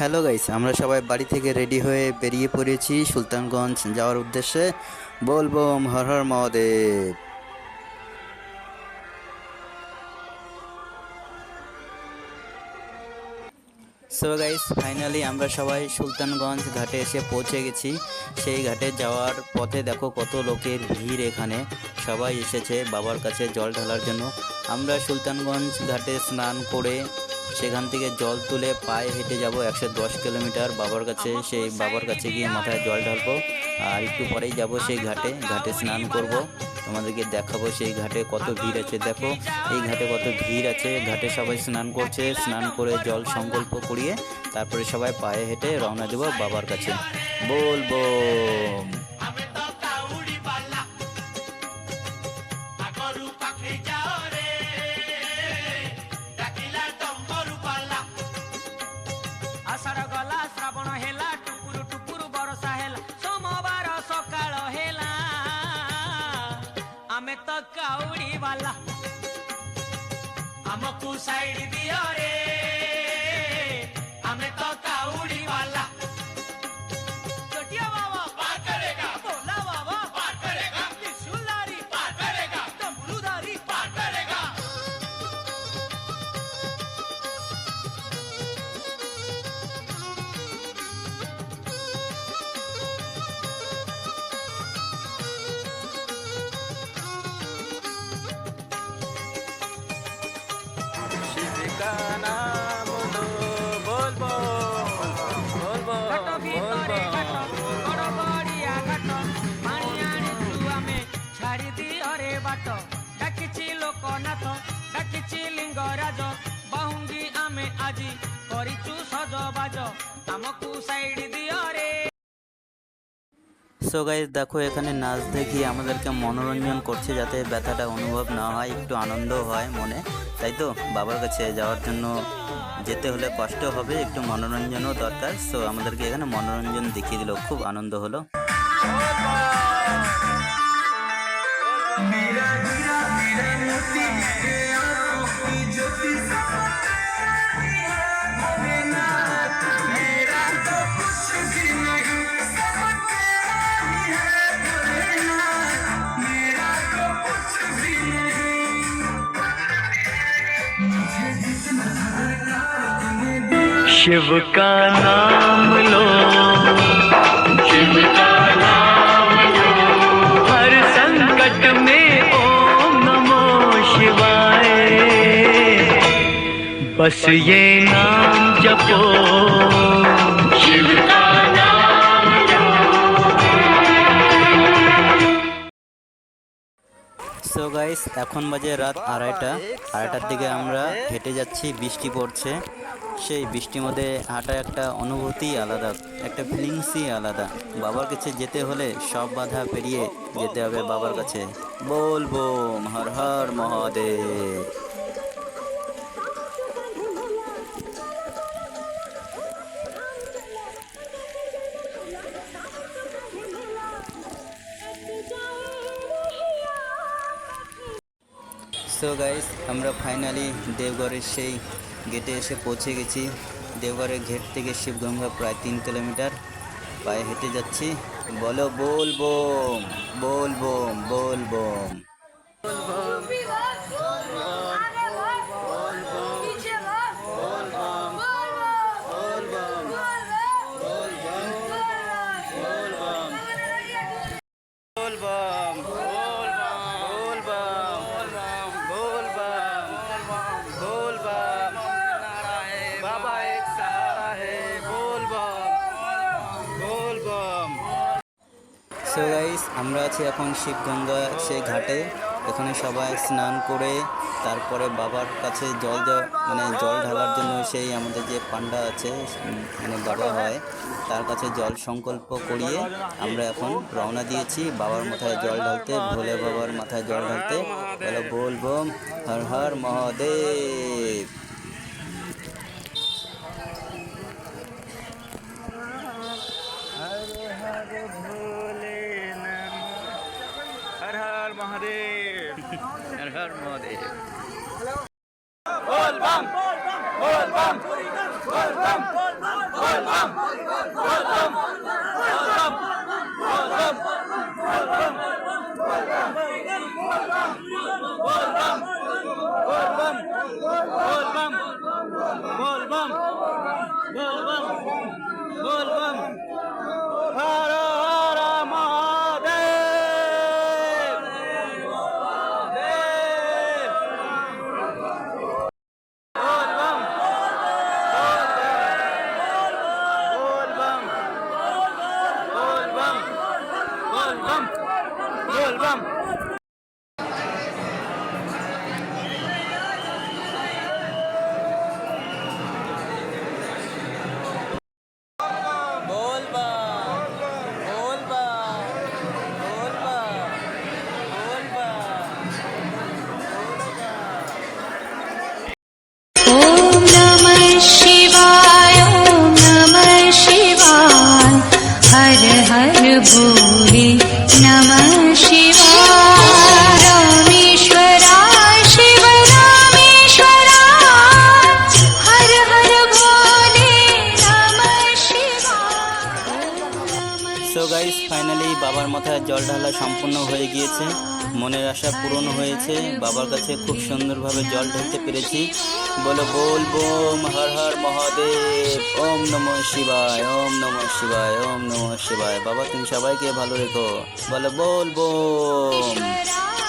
Hello guys আমরা সবাই বাড়ি থেকে রেডি হয়ে বেরিয়ে পড়েছি সুলতানগঞ্জ যাওয়ার উদ্দেশ্যে। Bol Bam Har Har Mahadev. So guys finally আমরা সবাই সুলতানগঞ্জ ঘাটে এসে পৌঁছে গেছি। সেই ঘাটে যাওয়ার পথে দেখো কত লোকের ভিড় এখানে। সবাই এসেছে বাবার কাছে জল ঢালার জন্য। আমরা সুলতানগঞ্জ ঘাটে স্নান করে সেখান থেকে জল তুলে পায়ে হেঁটে যাব একশো দশ কিলোমিটার বাবার কাছে। সেই বাবার কাছে গিয়ে মাথায় জল ঢালবো আর একটু পরেই যাব সেই ঘাটে। ঘাটে স্নান করব। তোমাদেরকে দেখাবো সেই ঘাটে কত ভিড় আছে। দেখো, এই ঘাটে কত ভিড় আছে। ঘাটে সবাই স্নান করছে। স্নান করে জল সংকল্প করিয়ে তারপরে সবাই পায়ে হেঁটে রওনা দেবো বাবার কাছে। বলব। side ଘାଟ ଭିତରେ ଘାଟ ବଡ଼ ବଡ଼ିଆ ଘାଟ ପାଣି ଆଣିଛୁ ଆମେ ଛାଡ଼ି ଦିଅରେ ବାଟ ଡାକିଛି ଲୋକନାଥ ଡାକିଛି ଲିଙ୍ଗରାଜ ବାହୁଙ୍ଗି ଆମେ ଆଜି କରିଛୁ ସଜବାଜ ଆମକୁ ସାଇଡ ଦିଅରେ সো গাইজ দেখো, এখানে নাচ দেখিয়ে আমাদেরকে মনোরঞ্জন করছে যাতে ব্যথাটা অনুভব না হয়, একটু আনন্দ হয় মনে। তাই তো? বাবার কাছে যাওয়ার জন্য যেতে হলে কষ্ট হবে, একটু মনোরঞ্জনও দরকার। সো আমাদেরকে এখানে মনোরঞ্জন দেখিয়ে দিল, খুব আনন্দ হলো। शिव का नाम लो। शिव का नाम लो। हर संकट में ओम नमो शिवाय। बस ये नाम जपो। সো গাইস এখন বাজে রাত আড়াইটা। আড়াইটার দিকে আমরা হেঁটে যাচ্ছি, বৃষ্টি পড়ছে। সেই বৃষ্টির মধ্যে হাঁটা একটা অনুভূতি আলাদা, একটা ফিলিংসই আলাদা। বাবার কাছে যেতে হলে সব বাধা পেরিয়ে যেতে হবে বাবার কাছে। বলব, হর হর মহাদেব। সো গাইস আমরা ফাইনালি দেওঘরের সেই গেটে এসে পৌঁছে গেছি। দেওঘরের ঘেট থেকে শিবগঙ্গা প্রায় তিন কিলোমিটার পায়ে হেঁটে যাচ্ছি। বলো বলব বলব বলব বলবাম সো গাইস আমরা আছি এখন শিবগঙ্গা সেই ঘাটে। এখানে সবাই স্নান করে, তারপরে বাবার কাছে জল দেওয়া মানে জল ঢালার জন্য সেই আমাদের যে পান্ডা আছে মানে বাবা হয়, তার কাছে জল সংকল্প করিয়ে আমরা এখন রওনা দিয়েছি বাবার মাথায় জল ঢালতে, ভোলে বাবার মাথায় জল ঢালতে। বলো বলব, হর হর মহাদেব। মহাদেব হর মহাদেব বল বাম বল বাম বল বাম বল বাম বল বাম বল বাম বল বাম বল বাম বল বাম বল বাম বল বাম বল বাম বল বাম বল বাম বল বাম বল বাম সো গাইস ফাইনালি বাবার মাথায় জল ঢালা সম্পূর্ণ হয়ে গিয়েছে। মনের আশা পূরণ হয়েছে। বাবার কাছে খুব সুন্দরভাবে জল ঢালতে পেরেছি। বলো, বল, বোম, হর হর, মহাদেব। ওম নম শিবায়, ওম নম শিবায়, ওম নম শিবায়। বাবা, তুমি সবাইকে ভালো রেখো। বলো, বল, বোম।